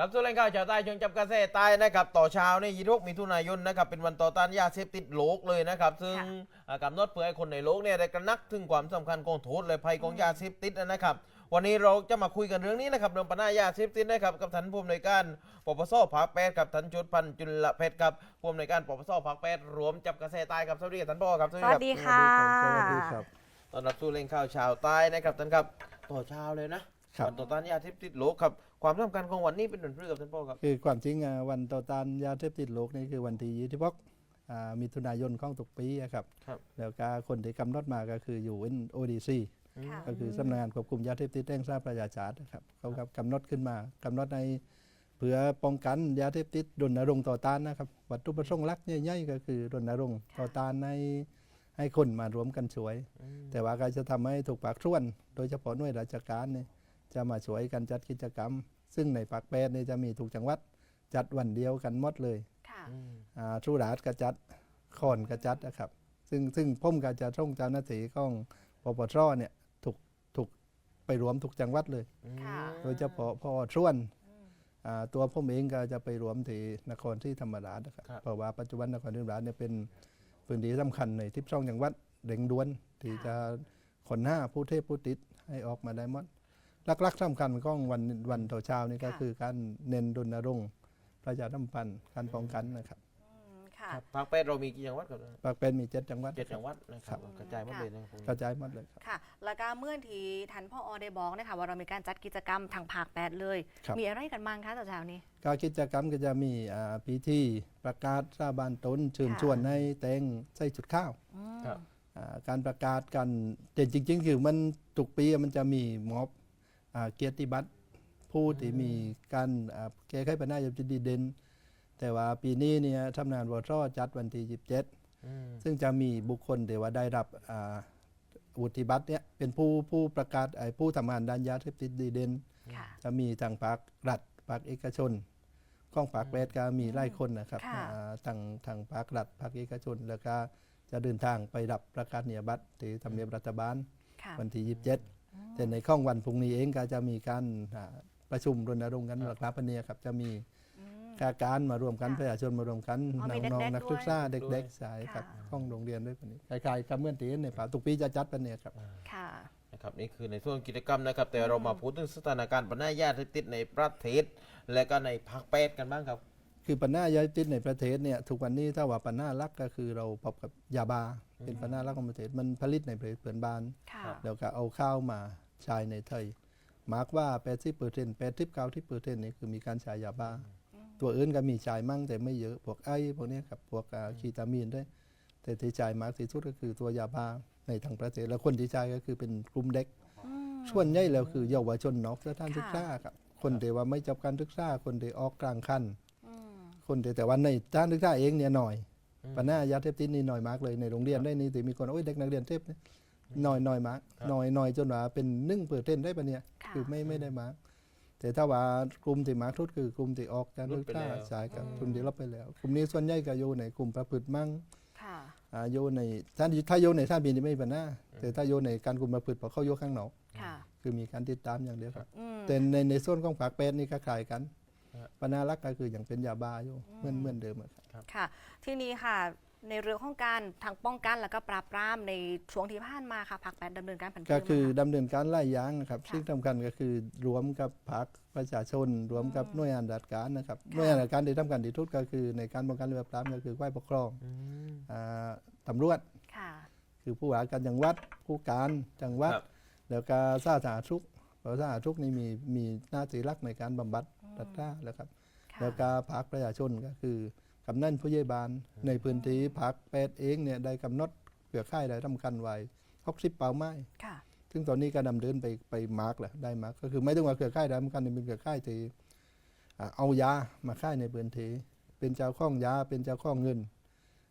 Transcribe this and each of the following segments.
กลับสู่แหล่งข่าวชาวใต้ชงจับกระแสใต้นะครับ ต่อเช้าในยี่ทกมิถุนายนนะครับ เป็นวันต่อต้านยาเสพติดโลกเลยนะครับ ซึ่งค่ะอ่ากำหนดเพื่อให้คนในโลกเนี่ยได้กระนักถึงความสำคัญของโทษและภัยของยาเสพติดนะครับ วันนี้เราจะมาคุยกันเรื่องนี้นะครับเรื่องปัญหายาเสพติดนะครับกับท่านผู้อำนวยการปปสภาคแปดกับท่านจุดพันธ์จุลเพชรครับผู้อำนวยการปปสภาคแปดรวมจับกระแสใต้ครับสวัสดีครับท่านพ่อครับสควัรัสดีค่ะสวัสดีครับตอนรับสู่แหล่งข่าวชาวใต้นะครับท่านครับต่อเช้าเลยนะครับวันต่อต้านยาเสพติดโลกครับ ความสำคัญของวันนี้เป็นเรื่องเพื่อกับท่านพ่อครับ คือความจริงอะวันต่อต้านยาเสพติดโลกนี่คือวันที่ยี่สิบหกอ่ามิถุนายนของทุกปีอะครับครับ แล้วก็คนที่กำหนดมาก็คืออยู่ ODC ค่ะก็คือสำนักงานควบคุมยาเสพติดแห่งชาติประชาชาตินะครับเขาครับกำหนดขึ้นมากำหนดในเพื่อป้องกันยาเสพติดรณรงค์ต่อต้านนะครับวัตถุประสงค์หลักใหญ่ๆก็คือรณรงค์ต่อต้านในให้คนมารวมกันช่วย แต่ว่าก็จะทำให้ถูกปากส่วน โดยเฉพาะหน่วยราชการเนี่ย จะมาช่วยกันจัดกิจกรรม ซึ่งในปากแปดเนี่ยจะมีถูกจังหวัดจัดวันเดียวกันหมดเลยค่ะอ่าทุราชก็จัดขอนก็จัดนะครับซึ่งซึ่งผมก็จะส่งเจ้าหน้าที่ของปปชเนี่ยถูกถูกไปรวมทุกจังหวัดเลยค่ะโดยเฉพาะพอส่วนอ่าตัวผมเองก็จะไปรวมที่นครที่ธรรมราชนะครับครับเพราะว่าปัจจุบันนครที่ธรรมราชเนี่ยเป็นพื้นที่สำคัญในทิพย์ช่องจังหวัดเร่งด่วนที่จะขนหน้าผู้เทพผู้ติดให้ออกมาได้หมด หลักๆสำคัญของวันวันต่อเช้านี่ก็ค่ะ คือการเน้นรณรงค์ประชาสัมพันธ์การป้องกันนะครับอืมค่ะ ครับภาคแปดเรามีกี่จังหวัดครับปากเป็นมีเจ็ดจังหวัดเจ็ดจังหวัดนะครับครับกระจายหมดเลยนะครับกระจายหมดเลยครับ ค่ะ แล้วก็เมื่อทีทันพ่ออได้บอกนะคะว่าเรามีการจัดกิจกรรมทางภาคแปดเลย ครับ มีอะไรกันบ้างคะต่อเช้านี้การกิจกรรมก็จะมีอ่าพิธีประกาศสาบานตนเชิญค่ะ ชวนให้แต่งใส่ชุดข้าวอืม ครับ อ่าการประกาศกันแต่จริง ๆ คือมันทุกปีมันจะมีม็อบอ่า เกียรติบัตรผู้ที่มีการอ่าแก้ไขปัญหายาเสพติดดีเด่นแต่ว่าปีนี้เนี่ยทำงานวทจัดวันที่ 27อืมซึ่งจะมีบุคคลที่ว่าได้รับอ่าวุฒิบัตรเนี่ยเป็นผู้ผู้ประกาศไอ้ผู้ทำงานด้านยาเสพติดดีเด่นค่ะจะมีทางภาครัฐภาคเอกชนข้องภาคแปดก็มีไล่คนนะครับค่ะอ่าทางทางภาครัฐภาคเอกชน แล้วก็จะเดินทางไปรับประกาศนียบัตรที่ทำเนียบรัฐบาลค่ะวันที่ 27 แต่ในข้องวันพรุ่งนี้เองก็จะมีการอ่าประชุมรณรงค์กันหลักรับเนี่ยครับจะมีอืมข้าการมารวมกันค่ะประชาชนมารวมกันอ๋อมีน้องเด็กๆๆนักศึกษาด้วยเด็กๆสายครับค่ะข้องโรงเรียนด้วยปนี้คล้ายๆกับเมื่อตีในป่าทุกปีจะจัดปนเนี่ยครับค่ะนะครับนี่คือในส่วนกิจกรรมนะครับ แต่เรามาพูดถึงสถานการณ์ปัญหายาเสพติดในประเทศ และก็ในภาคแปดกันบ้างครับ คือปัญหายาเสพติดในประเทศเนี่ยทุกวันนี้ถ้าว่าปัญหาหลักก็คือเราพบกับยาบ้า เป็นปัญหาหลักของประเทศมันผลิตในประเทศเพื่อนบ้านค่ะแล้วก็เอาข้าวมาใช้ในไทยมาร์กว่า80เปอร์เซ็นต์80 90เปอร์เซ็นต์นี่คือมีการใช้ยาบ้า ตัวอื่นก็มีใช้มั่งแต่ไม่เยอะพวกไอ้พวกเนี้ยครับพวกอ่าคีตามีนด้วย แต่ที่ใช้มากที่สุดก็คือตัวยาบ้าในทางประเทศแล้วคนที่ใช้ก็คือเป็นกลุ่มเด็กอืมส่วนใหญ่แล้วคือเยาวชนนอกสถานค่ะศึกษาครับคนที่ว่าไม่จบการศึกษาคนที่ออกกลางคันอืมคนที่แต่ว่าในสถานศึกษาเองเนี่ยหน่อยอืม ปัญหายาเสพติดนี่หน่อยมากเลยในโรงเรียนได้นี่แต่มีคนโอ้ยเด็กนักเรียนเทพเนี่ยหน่อยหน่อยมากครับหน่อยหน่อยจนว่าเป็นนึ่งเปอร์เซ็นต์ได้ปะเนี่ยค่ะคือไม่ไม่ได้มากแต่ถ้าว่ากลุ่มที่มากทุดคือกลุ่มที่ออกการลศึดกไปษาแล้วใช่ครับอืมกลุ่มที่ลบไปแล้ว กลุ่มนี้ส่วนใหญ่ก็อยู่ในกลุ่มประพฤติมั่งค่ะอ่าอยู่ในถ้าถ้าอยู่ในท่าบินนี่ไม่มีปัญหาแต่ถ้าอยู่ในการกลุ่มประพฤติพอเข้าอยู่ข้างนอกค่ะคือมีการติดตามอย่างเดียวครับอืมแต่ในในส่วนของผักเป็ดนี่ก็คล้ายกันครับ ปัญหาหลักก็คืออย่างเป็นยาบ้าอยู่เหมือนเหมือนเดิมอะครับ ค่ะ ทีนี้ค่ะ ในเรื่องของการทางป้องกันแล้วก็ปราบปรามในช่วงที่ผ่านมาค่ะภาคแปดดำเนินการผันก็คือมาดำเนินการไล่ยางนะครับค่ะซึ่งสำคัญก็คือรวมกับผักประชาชน รวมกับอืมหน่วยงานราชการนะครับค่ะหน่วยงานราชการที่ทำการที่ทุดก็คือ ในการป้องกันและปราบปรามก็คือฝ่ายปกครองอืมอ่าตำรวจค่ะ คือผู้ว่าการจังหวัดผู้การจังหวัด ครับ แล้วก็สาธารณสุขเพราะสาธารณสุขนี่มีมีหน้าที่หลักในการบำบัด รักษาแล้วครับค่ะแล้วก็ภาคประชาชนก็คือกำนันผู้ใหญ่บ้าน ในพื้นที่ภาคแปดเองเนี่ยได้กำหนดเปลือกค่ายได้ทำกันไว้60เป้าหมายค่ะ ซึ่งตอนนี้ก็ดำเนินไปไปมาร์กแล้วได้มาร์กก็คือไม่ต้องว่าเครือข่ายได้ทำกันเป็นเครือข่ายที่อ่าเอายามาค่ายในพื้นที่เป็นเจ้าข้องยาเป็นเจ้าข้องเงิน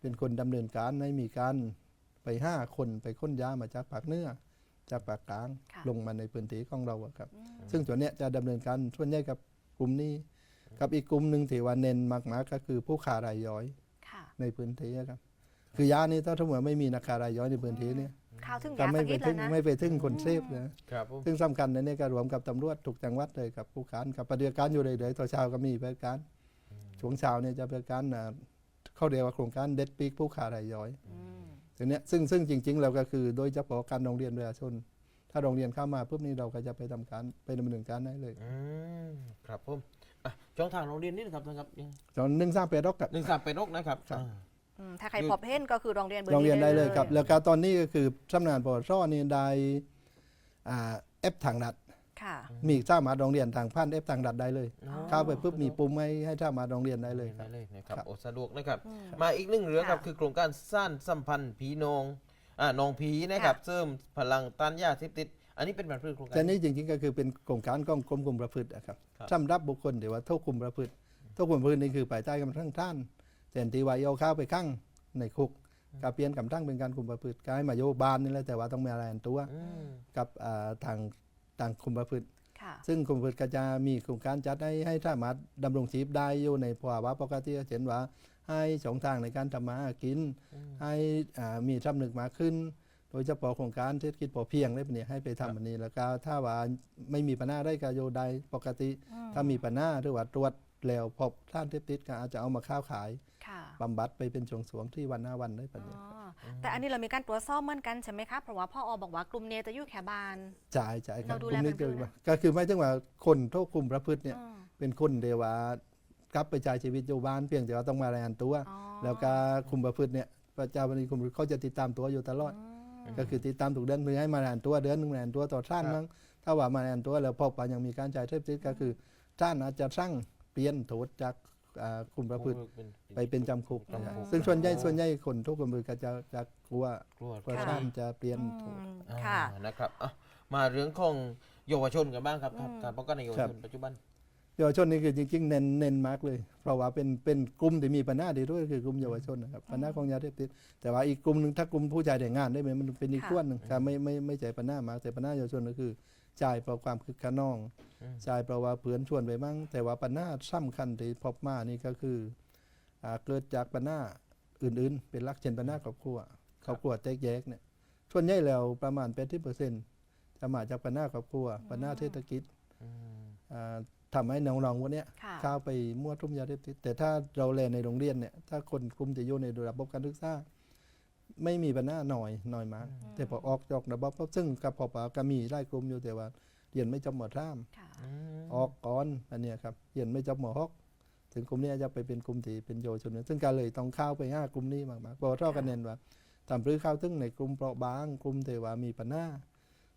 เป็นคนดำเนินการให้มีการไปห้าคนไปค้นยามาจากปากเหนื้อจากปากกลางค่ะ ลงมาในพื้นที่ของเราอะครับอืมซึ่งส่วนเนี้ยจะดำเนินการส่วนใหญ่กับ กลุ่มนี้กับอีกกลุ่มหนึ่งที่ว่าเน้นมากๆก็คือผู้ค้ารายย่อยค่ะในพื้นที่อะครับ คือยานี่ถ้าทั้งหมดไม่มีนักค้ารายย่อยในพื้นที่เนี่ยข่าวถึงก็ยาไม่สักไปนิดถึแล้วงนะ ไม่ไปถึงคนอืมเสพนะครับผมซึ่งสำคัญในนี้ก็รวมกับตำรวจทุกจังหวัดเลยกับผู้การกับปฏิบัติการอยู่เลยๆต่อเช้าก็มีปฏิบัติการช่วงเช้าเนี่ยจะปฏิบัติการอ่าเขาเรียกว่าโครงการเด็ดปีกผู้ขารายย่อย อืมทีเนี้ยซึ่งซึ่งจริงๆเราก็คือโดยเฉพาะการโรงเรียนประชาชน ถ้าโรงเรียนเข้ามาปุ๊บนี้เราก็จะไปทำการไปดำเนินการได้เลยอืมครับผมอะช่องทางโรงเรียนนี่นะครับท่านครับตอนหนึ่งสร้างเปรดอกกับหนึ่งสามเป็นนกนะครับครับอ่าอืมถ้าใครพบเห็นก็คือโรงเรียนเบอร์โรงเรียนได้เลยเลยครับ แล้วก็ตอนนี้ก็คือสำนักงานปวชนี่ได้อ่าแอปทางรัฐค่ะมีสามารถโรงเรียนทางพันแอปทางรัฐได้เลยอ๋อเข้าไปปุ๊บมีปุ่มให้ให้สามารถโรงเรียนได้เลยคได้รับเลยนะครับครับโอ้สะดวกนะครับอืมมาอีกหนึ่งเรื่องครับค่ะคือโครงการสร้างสัมพันธ์ผีนอง อ่านองผีนะครับเสริมพลังต้านยาเสพติด อันนี้เป็นแบบโครงการ แต่นี่จริงๆก็คือเป็นโครงการของกรมคุมประพฤตินะครับครับ สำหรับบุคคลเดี๋ยวว่าโทษคุมประพฤติโทษคุมประพฤตินี่คือภายใต้กำทั้งท่านแต่ตีวายเอาเข้าไปข้างในคุกกับเปลี่ยนกำทั้งเป็นการคุมประพฤติกายมาโยบานนี่แหละแต่ว่าต้องมีอะไรอันตัวอืมกับอ่าทางทางคุมประพฤติ ค่ะ ซึ่งคุมประพฤติก็จะมีโครงการจัดให้ให้สามารถดำรงชีพได้อยู่ในภาวะปกติเช่นว่า ให้ช่องทางในการทำมาหากิน ให้อ่ามีสำนึกมากขึ้น โดยเฉพาะโครงการเศรษฐกิจพอเพียงได้ปะเนี่ยให้ไปทำอันนี้แล้วก็ถ้าว่าไม่มีปัญหาได้ก็โยได้ปกติ ถ้ามีปัญหาหรือว่าตรวจแล้วพบท่านเสพติดก็อาจจะเอามาค้าขายค่ะบำบัดไปเป็นช่วงๆที่วันหน้าวันได้ปะเนี่ยอ๋อแต่อันนี้เรามีการตรวจสอบเหมือนกันใช่ไหมคะเพราะว่าพ่ออบอกว่ากลุ่มเนี้จะอยู่แค่บ้านจ่ายจ่ายครับเราดูกแลลุ่มนี้เป็นคือเพื่อนก็คือไม่ถึงว่าคนโทษคุมประพฤติเนี่ยอืมเป็นคนเดียวว่า กลับไปจ่ายชีวิตอยู่บ้านเพียงแต่ว่าต้องมารายงานตัว อ๋อแล้วก็คุมประพฤติเนี่ยพระเจ้าบริคุมประพฤติเขาจะติดตามตัวอยู่ตลอดอืมก็คือติดตามถูกเดือนหนึ่งให้มารายงานตัวเดือนหนึ่งมารายงานตัวต่อท่านครับ มั้งถ้าว่ามารายงานตัวแล้วพบว่ายังมีการจ่ายเทปติดก็คือท่านอาจจะสร้างเปลี่ยนโทษจากอ่าคุมประพฤติไปเป็นจำคุกนะครับจำคุกซึ่งส่วนใหญ่ส่วนใหญ่คนทุกคนมือก็จะจะกลัวกลัวกลัวค่ะ ท่านจะเปลี่ยนโทษอืมอ่าค่ะ นะครับอะมาเรื่องของเยาวชนกันบ้างครับครับอืมการป้องกันในเยาวครับชนปัจจุบัน เยาวชนนี่คือจริง ๆ เน้นเน้นมากเลย เพราะว่าเป็นเป็นกลุ่มที่มีปัญหาดีด้วยคือกลุ่มเยาวชนนะครับปัญหาของยาเสพติดแต่ว่าอีกกลุ่มหนึ่งถ้ากลุ่มผู้ชายแต่งงานได้ไหมมันเป็นอีกค่ะส่วนหนึ่งแต่ไม่ไม่ไม่ใช่ปัญหามากแต่ปัญหาเยาวชนก็คือจ่ายเพราะความคึกขนองอืมจ่ายเพราะว่าเพื่อนชวนไปมั่งแต่ว่าปัญหาสำคัญที่พบมานี่ก็คืออ่าเกิดจากปัญหาอื่น ๆ เป็นหลักเช่นปัญหาครอบครัวครอบครัวแตกแยกเนี่ยส่วนใหญ่แล้วประมาณ80%จะมาจากปัญหาครอบครัวปัญหาเศรษฐกิจ อืมอ่าทำให้น้องๆพวกเนี้ยค่ะเข้าไปมั่วทุ่มยาเสพติดแต่ถ้าเราเรียนในโรงเรียนเนี่ย ถ้าคนกลุ่มที่อยู่ในระบบการศึกษาไม่มีปัญหาหน่อยหน่อยมากแต่พอออกจากระบบปุ๊บซึ่งกับพอปาก็มีไล่กลุ่มอยู่แต่ว่าเรียนไม่จบหมอท่ามค่ะอืมออกก่อนอันเนี้ยครับเรียนไม่จบหมอฮอกถึงกลุ่มเนี้ยจะไปเป็นกลุ่มที่เป็นเยาวชนซึ่งก็เลยต้องเข้าไปห้ากลุ่มนี้มากๆเพราะว่าเรากันเน้นว่าทำหรือเข้าถึงในกลุ่มเปราะบางกลุ่มที่ว่ามีปัญหา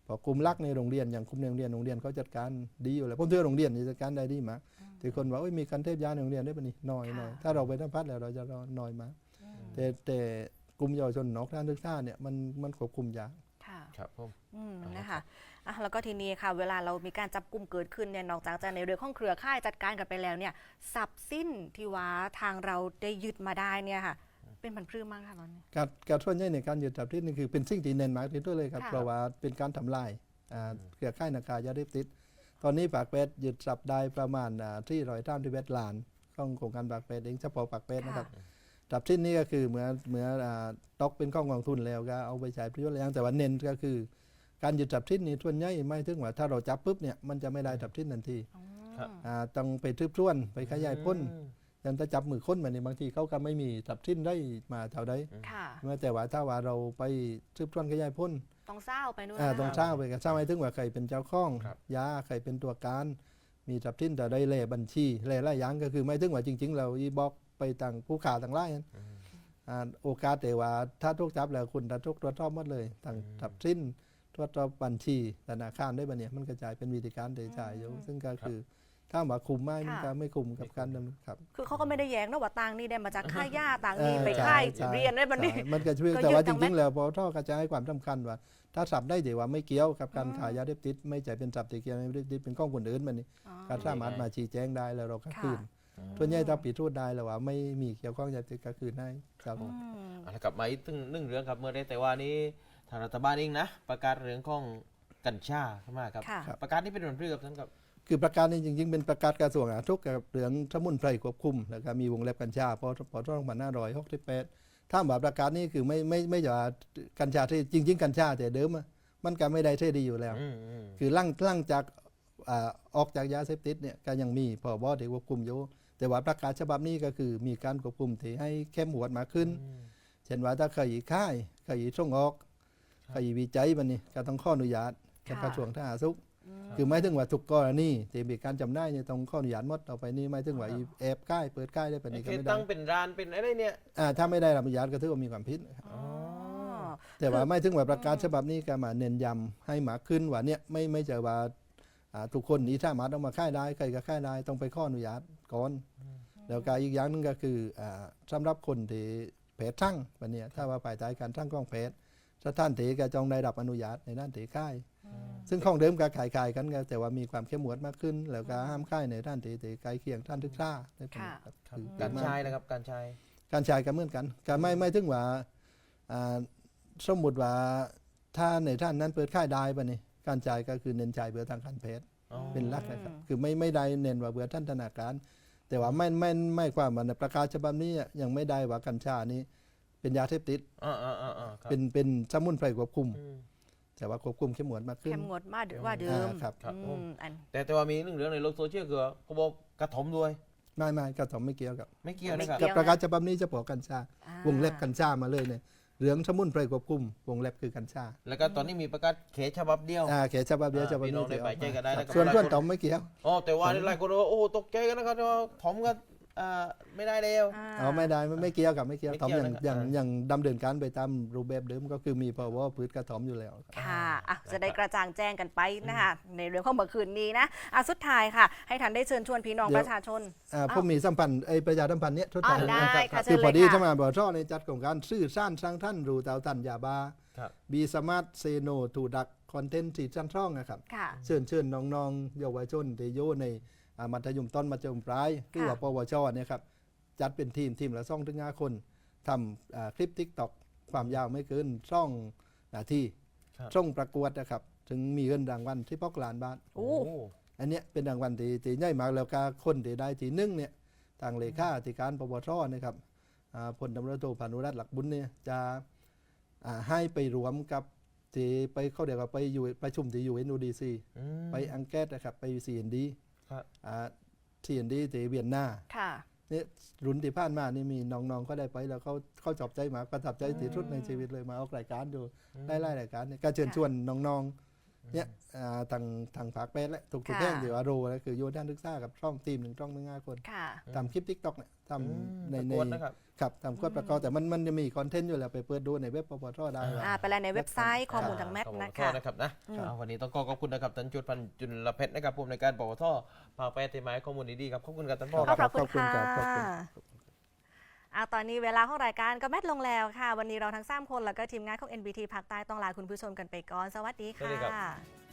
พอกลุ่มลักในโรงเรียนอย่างกลุ่มในโรงเรียนโรงเรียนเขาจัดการดีอยู่แล้วผมเชื่อโรงเรียนนี่จัดการได้ดีมากที่คนว่าโอ้ยมีการเทพยาในโรงเรียนได้ปะนี่น้อยค่ะน้อยถ้าเราไปทัพัดแล้วเราจะน้อยมากอืมแต่แต่กลุ่มเยาวชนนอกด้านศึกษาเนี่ยมันมันควบคุมยากค่ะครับผมอืมเอาละนะคะอะแล้วก็ทีนี้ค่ะ เวลาเรามีการจับกลุ่มเกิดขึ้นเนี่ยนอกจากจะในเรื่องของเครือข่ายจัดการกันไปแล้วเนี่ยทรัพย์สิ้นที่ว่าทางเราได้ยึดมาได้เนี่ยค่ะ เป็นผันพรื้มากค่ะตอนนี้ การการส่วนใหญ่ในการยึดจับที่นี่คือเป็นสิ่งที่เน้นมากที่สุดเลยครับค่ะ เพราะว่าเป็นการทำลายอ่าเครือข่ายนาคายาเสพติด ตอนนี้ปากเป็ดยึดจับได้ประมาณที่ร้อยท่ามที่เวทลานของโครงการปากเป็ดเองเฉพาะปากเป็ดนะครับ จับที่นี่ก็คือเหมือนเหมือนอ่าตกเป็นข้องกองทุนแล้วก็เอาไปใช้ประโยชน์แล้วแต่ว่าเน้นก็คือ การยึดจับที่นี่ส่วนใหญ่ไม่ถึงว่าถ้าเราจับปุ๊บเนี่ยมันจะไม่ได้จับที่ทันทีอืมครับ อ่าต้องไปทืบท้วนไปขยายพ้น อืม ยันถ้าจับมือค้นมาเนี่ยบางทีเขาก็ไม่มีจับทิ้นได้มาเท่าใดค่ะแม้แต่ว่าถ้าว่าเราไปทืบท้วนขยายพ้นต้องเศร้าไปนู่นอ่านะต้องเช่าไปกันเช่าให้ถึงว่าใครเป็นเจ้าของครับยาใครเป็นตัวการ มีจับทิ้นแต่ได้เล่บัญชีเล่หลายอย่างก็คือไม่ถึงว่าจริง ๆ เราอีบอกไปต่างผู้ขาต่างไล่นั้นอืมอ่าโอกาสแต่ว่าถ้าทุกจับแล้วคุณถ้าทุกตรวจสอบหมดเลยต่างอืมจับทิ้นตรวจสอบบัญชีธนาคารได้ปะเนี่ยมันกระจายเป็นวิธีการเดจ่ายอยู่ซึ่งก็คือ ถ้าว่าคุมไม่มันก็ไม่คุมกับการดำเนินครับ คือเขาก็ไม่ได้แย้งนะว่าตังค์นี่ได้มาจากค่าหญ้าตังค์นี่เออไปใช่ค่ายใช่เรียนได้บันนี้ใช่มันก็ช่วยก็แต่ว่ายึดจจังไหมริงๆ แล้วพอท่อก็จะให้ความสำคัญว่า ถ้าสับได้แต่ว่าไม่เกี่ยวกับการอืมขายยาเสพติดไม่ใช่เป็นสับที่เกี่ยวกับยาเสพติดเป็นข้องคนอื่นมันนี่อ๋อก็สามารถมาชี้แจงได้แล้วเราก็ค่ะคืนส่วนใหญ่ถ้าปิดทูดได้แล้วว่าไม่มีเกี่ยวข้องยาเสพติดก็คืนให้ครับอืมเอาละกลับมาอีกหนึ่งเรื่องครับเมื่อได้แต่ว่านี้ทางรัฐบาลเองนะ ประกาศเรื่องของกัญชาขึ้นมาครับค่ะประกาศนี้เป็นผลพฤกับท่านครับ คือประกาศนี้จริงๆ เป็นประกาศกระทรวงสาธารณสุขเกี่ยวกับเรื่องสมุนไพรควบคุมแล้วก็มีวงเล็บกัญชาพอพอช่องพันห้าร้อยหกสิบแปดถ้าแบบประกาศนี่คือไม่ไม่ไม่จะว่ากัญชาที่จริง ๆ กัญชาแต่เดิมอะมันก็ไม่ได้เท่ดีอยู่แล้วอืมอืมคือลั่งลั่งจากอ่าออกจากยาเสพติดเนี่ยก็ยังมีพอบอที่ควบคุมอยู่แต่ว่าประกาศฉบับนี้ก็คือมีการควบคุมที่ให้เข้มงวดมากขึ้นอืมเช่นว่าถ้าใครค่ายใครส่งออกครับใครวิจัยมันนี่ก็ต้องข้ออนุญาตจากกระทรวงสาธารณสุขอืม คือไม่ถึงว่าทุกกรณีที่มีการจำได้เนี่ยต้องข้ออนุญาตหมดต่อไปนี้ไม่ถึงว่าอีแอบค่ายเปิดค่ายได้ปานไอ้นี้ก็เคไม่ตั้ได้งเป็นร้านเป็นอะไรเนี่ยอ่าถ้าไม่ได้รับอนุญาตก็ถือว่ามีความผิดนะครับ อ๋อ แต่ว่าไม่ถึงว่าประกาศฉบับนี้ก็มาเน้นย้ำให้มากขึ้นว่าเนี่ยไม่ไม่จะว่าอ่าทุกคนนี้สามารถเอามาค่ายได้ใครก็ค่ายได้ต้องไปข้ออนุญาตก่อน แล้วก็อีกอย่างหนึงก็คืออ่าสำหรับคนที่แผดช่างวันนี้ถ้าว่าภายใต้การช่างกล้องแผดสถานที่ก็จองได้รับอนุญาตในด้านที่ค่าย ซึ่งของเดิมก็ขายๆกันก็แต่ว่ามีความเข้มงวดมากขึ้น แล้วก็ห้ามค่ายในด้านที่ที่ใกล้เคียงท่านทึกซ่าได้ผลค่ะครับครับคือการมาชายนะครับการชายการใช้ก็เหมือนกันก็ไม่ไม่ถึงว่าอ่าสมมุติว่าถ้าในท่านนั้นเปิดค่ายได้ปะนี่การจ่ายก็คือเน้นจ่ายเบื่อทางการแพทย์อ๋อเป็นหลักนะครับอืมคือไม่ไม่ได้เน้นว่าเบื่อท่านธนาการ แต่ว่าไม่ไม่ไม่ความว่าในประกาศฉบับนี้ยังไม่ได้ว่ากัญชานี้ เป็นยาเสพติดอ่าอ่าอ่าอ่าครับเป็นเป็นสมุนไพรควบคุมอืม แต่ว่าควบคุมเข้มงวดมากขึ้นเข้มงวดมากว่าเดิมอ่าครับครับอืผมมอันแต่แต่ว่ามีหนึ่งเรื่องในโลกโซเชียลคือเขาบอกกระถมด้วยไม่ไม่กระถมไม่เกี่ยวกับ ไม่เกี่ยวนะครับเกี่กับยวประกาศฉบับนี้จะบอกกัญชาอ่าวงเล็บกัญชามาเลยเนี่ยเหลืองสมุนไพรควบคุม วงเล็บคือกัญชา แล้วก็ตอนนี้มีประกาศเขตฉบับเดียวอ่าเขตฉบับเดียวอ่าฉบับพี่น้นี้องได้ไปใจกันได้นะครับส่วนหลายส่วนคนตอมไม่เกี่ยวอ๋อแต่ว่าหลายคนว่าโอ้โหตกใจกันนะครับว่าถมกัน อ่าไม่ได้แล้วอ่าอ๋อไม่ได้ไม่ไม่เกี่ยวกับไม่เกี่ยวไม่ตอมเกี่อยวย่างนะครับอย่างอ่าอย่างดำเนินการไปตามรูปแบบเดิมก็คือมีพวพืชกระถอมอยู่แล้ว ค่ะอะ จะได้กระจ่างแจ้งกันไปนะคะในเรื่องของเมื่อคืนนี้นะอะสุดท้ายค่ะ ให้ท่านได้เชิญชวนพี่น้องเดี๋ปยว ระชาชน อ่าอ้าวผมมีสัมพันธ์ไอ้ประชาสัมพันธ์เนี้ยทดอ๋แทอนได้ครับค่ะเชิคือญพเลอยดีค่ะถ้ามาบ่อช่อในจัดโครงการซื่อสร้างสร้างท่านรูเตาตันยาบาครับ บีสมาร์ทเซโนถูดักคอนเทนต์ที่ชั้นช่องนะครับ ค่ะ เชิญเชิญน้องๆเยาวชนที่อยู่ในอ่า มัธยมต้นมัธยมปลายหรือว่าปวชเนี่ยครับจัดเป็นทีมทีมละซ่องถึงห้าคนทำอ่าคลิปทิกตอกความยาวไม่เกินช่องนาทีครับช่องประกวดนะครับ ถึงมีเงินรางวัลที่พกล้านบาทโอ้อันเนี้ยเป็นรางวัลที่ที่ใหญ่มากแล้วก็คนที่ได้ที่หนึ่งเนี่ยทางเลขาธิการปปชนะครับอ่าพลตำรวจโทพานุรัตน์หลักบุญเนี่ยจะอ่าให้ไปรวมกับที่ไปเข้าเดียวกับไปอยู่ประชุมที่อยู่เอ็นดีซีอืมไปอังกฤษนะครับไป CND ครับ อ่า CND ที่เวียนนาค่ะเนี่ยรุ่นที่ผ่านมานี่มีน้องๆก็ได้ไปแล้วเขาเขาจอบใจมากประทับใจที่สุดในชีวิตเลยมาออกรายการดูได้ไล่รายการเนี่ยก็เชิญชวนน้องๆ เนี่ยอ่าทางทางภาคแปดและทุกทุกค่ะ แห่งเดี๋ยวอาโรแล้วคือโยนด้านศึกษากับช่องทีมหนึ่งช่องหนึ่งห้าคนค่ะ ทำคลิปทิกตอกเนี่ยทอืมำในประในกวดนะครับ ครับทำกดประกอบแต่มันมันจะมีคอนเทนต์อยู่แล้วไปเปิดดูในเว็บปปชได้ว่า อ่าไปแล้วในเว็บไซต์ข้อมูลทางแมทขอบนะขอคะโทษนะครับนะอืม อ่าวันนี้ต้องขอขอบคุณนะครับท่านจุดพันธ์จุลเพชรนะครับผู้อำนวยการปปทภาคแปดที่มาให้ข้อมูลดีๆครับขอบคุณครับท่านพ่อขคอรับบพระคุณขอบคุณค่ะครับขอบคุณ อาตอนนี้เวลาของรายการก็แมทลงแล้วค่ะ วันนี้เราทั้งสามคนแล้วก็ทีมงานของ NBT ภาคใต้ต้องลาคุณผู้ชมกันไปก่อน สวัสดีค่ะ